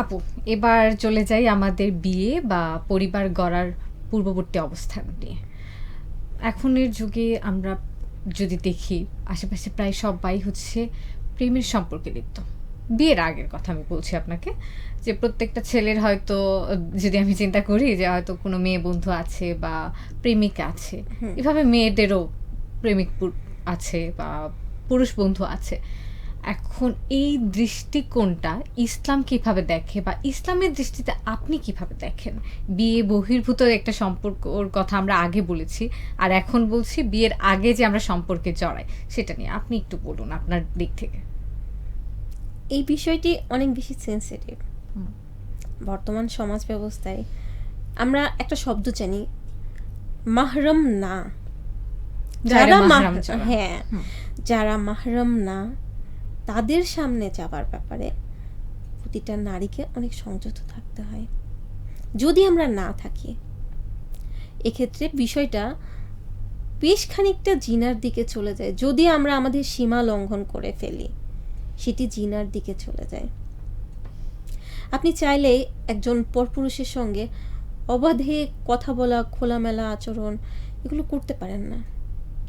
আপু এবার চলে যাই আমাদের বিয়ে বা পরিবার গড়ার পূর্ববর্তী অবস্থান নিয়ে। এখনের যুগে আমরা যদি দেখি আশেপাশে প্রায় সবাই হচ্ছে প্রেমের সম্পর্কে লিপ্ত। বিয়ের আগের কথা আমি বলছি আপনাকে যে প্রত্যেকটা ছেলের হয়তো যদি আমি চিন্তা করি যে হয়তো কোনো মেয়ে বন্ধু আছে বা প্রেমিক আছে এভাবে মেয়েদেরও প্রেমিক আছে বা পুরুষ বন্ধু আছে। এখন এই দৃষ্টিকোণটা ইসলাম কীভাবে দেখে বা ইসলামের দৃষ্টিতে আপনি কীভাবে দেখেন? বিয়ে বহির্ভূত একটা সম্পর্কর কথা আমরা আগে বলেছি আর এখন বলছি বিয়ের আগে যে আমরা সম্পর্কে জড়াই সেটা নিয়ে। আপনি একটু বলুন আপনার দিক থেকে। এই বিষয়টি অনেক বেশি সেন্সিটিভ বর্তমান সমাজ ব্যবস্থায় আমরা একটা শব্দ জানি মাহরম না। যারা মাহ- মাহরাম যারা। হ্যাঁ যারা মাহরম না তাদের সামনে যাবার ব্যাপারে প্রতিটা নারীকে অনেক সংযত থাকতে হয়। যদি আমরা না থাকি, এক্ষেত্রে বিষয়টা বেশ খানিকটা জিনার দিকে চলে যায়। যদি আমরা আমাদের সীমা লঙ্ঘন করে ফেলি, সেটি জিনার দিকে চলে যায়। আপনি চাইলে একজন পরপুরুষের সঙ্গে অবাধে কথা বলা, খোলামেলা আচরণ এগুলো করতে পারেন না।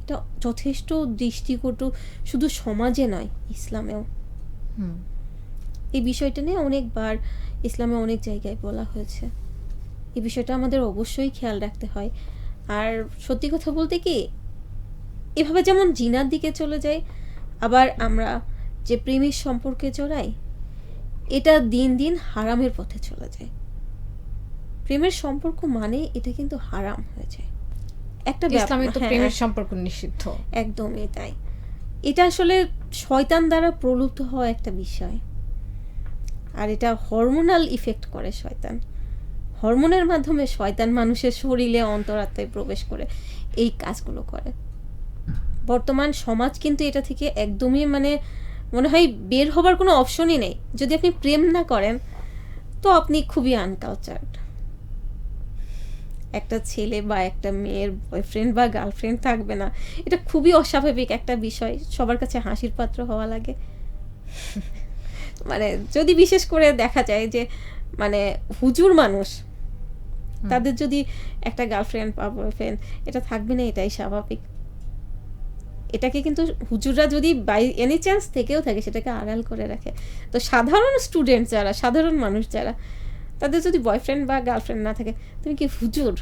এটা যথেষ্ট দৃষ্টিকটু শুধু সমাজে নয় ইসলামেও। হুম। এই বিষয়টা নিয়ে অনেকবার ইসলামে অনেক জায়গায় বলা হয়েছে। এই বিষয়টা আমাদের অবশ্যই খেয়াল রাখতে হয়। আর সত্যি কথা বলতে কি এভাবে যেমন জিনার দিকে চলে যায় আবার আমরা যে প্রেমের সম্পর্কে জড়াই এটা দিন দিন হারামের পথে চলে যায়। প্রেমের সম্পর্ক মানে এটা কিন্তু হারাম হয়ে যায়। একটা ব্যাপ- ইসলামে তো হ্যাঁ, প্রেমের সম্পর্ক নিষিদ্ধ। একদমই তাই। এটা আসলে শয়তান দ্বারা প্রলুব্ধ হওয়া একটা বিষয়। আর এটা হরমোনাল ইফেক্ট করে শয়তান। হরমোনের মাধ্যমে শয়তান মানুষের শরীরে অন্তরাত্মায় প্রবেশ করে এই কাজগুলো করে। বর্তমান সমাজ কিন্তু এটা থেকে একদমই মানে মনে হয় বের হবার কোনো অপশনই নেই। যদি আপনি প্রেম না করেন তো আপনি খুবই আনকালচার্ড একটা ছেলে বা একটা মেয়ের বয়ফ্রেন্ড বা গার্লফ্রেন্ড থাকবে না। এটা খুবই অস্বাভাবিক একটা বিষয়। সবার কাছে হাসির পাত্র হওয়া লাগে। মানে যদি বিশেষ করে দেখা যায় যে মানে হুজুর মানুষ তাদের যদি একটা গার্লফ্রেন্ড বা বয়ফ্রেন্ড এটা থাকবে না এটাই স্বাভাবিক। এটাকে কিন্তু হুজুররা যদি বাই এনি চান্স থেকেও থাকে সেটাকে আড়াল করে রাখে। তো সাধারণ স্টুডেন্ট যারা সাধারণ মানুষ যারা তাদের যদি বয়ফ্রেন্ড বা গার্লফ্রেন্ড না থাকে তুমি কি হুজুর?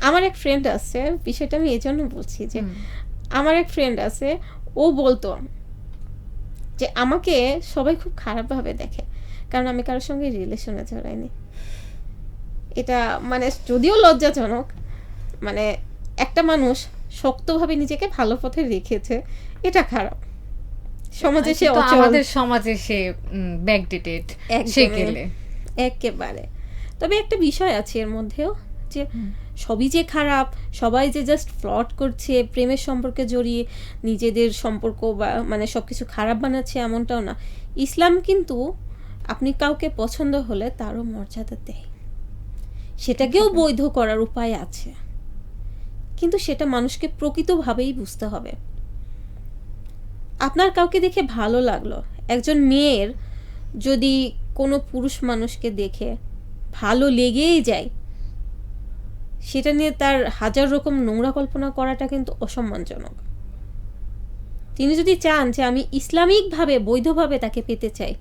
আমার এক ফ্রেন্ড আছে বিষয়টা আমি এই জন্য বলছি যে আমার এক ফ্রেন্ড আছে ও বলতো যে আমাকে সবাই খুব খারাপভাবে দেখে কারণ আমি কারোর সঙ্গে রিলেশনে জড়াইনি। এটা মানে যদিও লজ্জাজনক মানে একটা মানুষ শক্তভাবে নিজেকে ভালো পথে রেখেছে এটা খারাপ। সমাজে সে অচল। আমাদের সমাজে সে ব্যাকডেটেড সে গেলে। একেবারে। তবে একটা বিষয় আছে এর মধ্যেও যে সবই যে খারাপ সবাই যে জাস্ট ফ্লট করছে প্রেমের সম্পর্কে জড়িয়ে নিজেদের সম্পর্ক বা মানে সব কিছু খারাপ বানাচ্ছে এমনটাও না। ইসলাম কিন্তু আপনি কাউকে পছন্দ হলে তারও মর্যাদা দেয়। সেটাকেও বৈধ করার উপায় আছে। কিন্তু সেটা মানুষকে প্রকৃতভাবেই বুঝতে হবে। আপনার কাউকে দেখে ভালো লাগল? একজন মেয়ের যদি কোনো পুরুষ মানুষকে দেখে ভালো লেগেই যায়, সেটা নিয়ে তার হাজার রকম নোংরা কল্পনা করাটা কিন্তু অসম্মানজনক। তিনি যদি চান যে আমি ইসলামিকভাবে, বৈধভাবে তাকে পেতে চাই,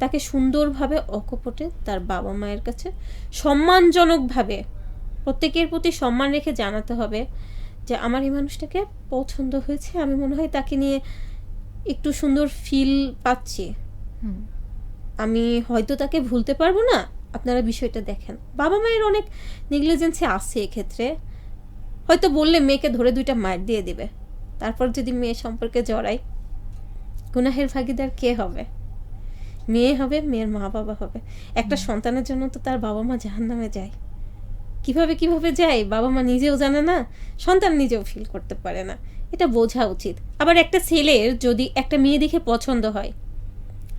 তাকে সুন্দরভাবে অকপটে তার বাবা মায়ের কাছে সম্মানজনকভাবে প্রত্যেকের প্রতি সম্মান রেখে জানাতে হবে যে আমার এই মানুষটাকে পছন্দ হয়েছে আমি মনে হয় তাকে নিয়ে একটু সুন্দর ফিল পাচ্ছি। আমি হয়তো তাকে ভুলতে পারব না আপনারা বিষয়টা দেখেন। বাবা মায়ের অনেক নেগলিজেন্সি আছে এক্ষেত্রে। হয়তো বললে মেয়েকে ধরে দুইটা মার দিয়ে দিবে। তারপর যদি মেয়ে সম্পর্কে জড়াই গুনাহের ভাগিদার কে হবে? মেয়ে হবে মেয়ের মা বাবা হবে। একটা সন্তানের জন্য তো তার বাবা মা জাহান নামে যায়। কীভাবে কীভাবে যায়, বাবা মা নিজেও জানে না, সন্তান নিজেও ফিল করতে পারে না। এটা বোঝা উচিত। আবার একটা ছেলের যদি একটা মেয়ে দেখে পছন্দ হয়,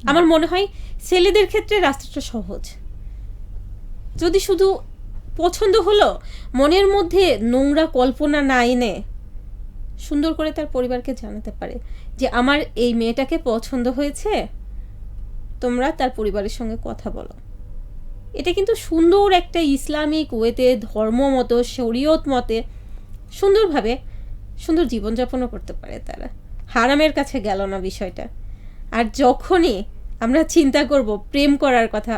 আমার মনে হয় ছেলেদের ক্ষেত্রে রাস্তাটা সহজ। যদি শুধু পছন্দ হলো, মনের মধ্যে নোংরা কল্পনা না এনে সুন্দর করে তার পরিবারকে জানাতে পারে যে, আমার এই মেয়েটাকে পছন্দ হয়েছে, তোমরা তার পরিবারের সঙ্গে কথা বলো। এটা কিন্তু সুন্দর একটা ইসলামিক ওয়েতে, ধর্ম মতো, শরীয়ত মতে সুন্দরভাবে সুন্দর জীবনযাপনও করতে পারে তারা। হারামের কাছে গেল না বিষয়টা। আর যখনই আমরা চিন্তা করব, প্রেম করার কথা,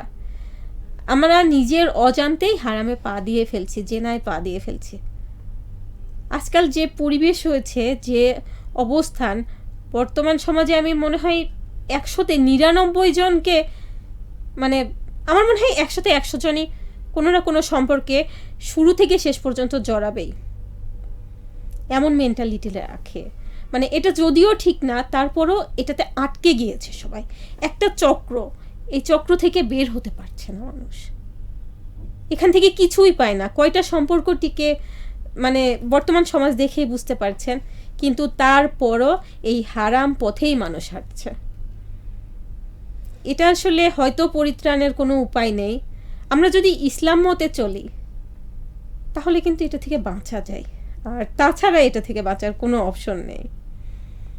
আমরা নিজের অজান্তেই হারামে পা দিয়ে ফেলছি, জেনায় পা দিয়ে ফেলছি। আজকাল যে পরিবেশ হয়েছে, যে অবস্থান, বর্তমান সমাজে আমি মনে হয় একশোতে নিরানব্বই জনকে মানে আমার মনে হয় একসাথে একশো জনই কোনো না কোনো সম্পর্কে শুরু থেকে শেষ পর্যন্ত জড়াবেই। এমন মেন্টালিটি রাখে। মানে এটা যদিও ঠিক না, তারপরও এটাতে আটকে গিয়েছে সবাই। একটা চক্র, এই চক্র থেকে বের হতে পারছে না মানুষ। এখান থেকে কিছুই পায় না। কয়টা সম্পর্কটিকে মানে বর্তমান সমাজ দেখেই বুঝতে পারছেন, কিন্তু তারপরও এই হারাম পথেই মানুষ হাঁটছে। এটা আসলে হয়তো পরিত্রাণের কোনো উপায় নেই। আমরা যদি ইসলাম মতে চলি, তাহলে কিন্তু এটা থেকে বাঁচা যায়। আর তাছাড়া এটা থেকে বাঁচার কোনো অপশন নেই।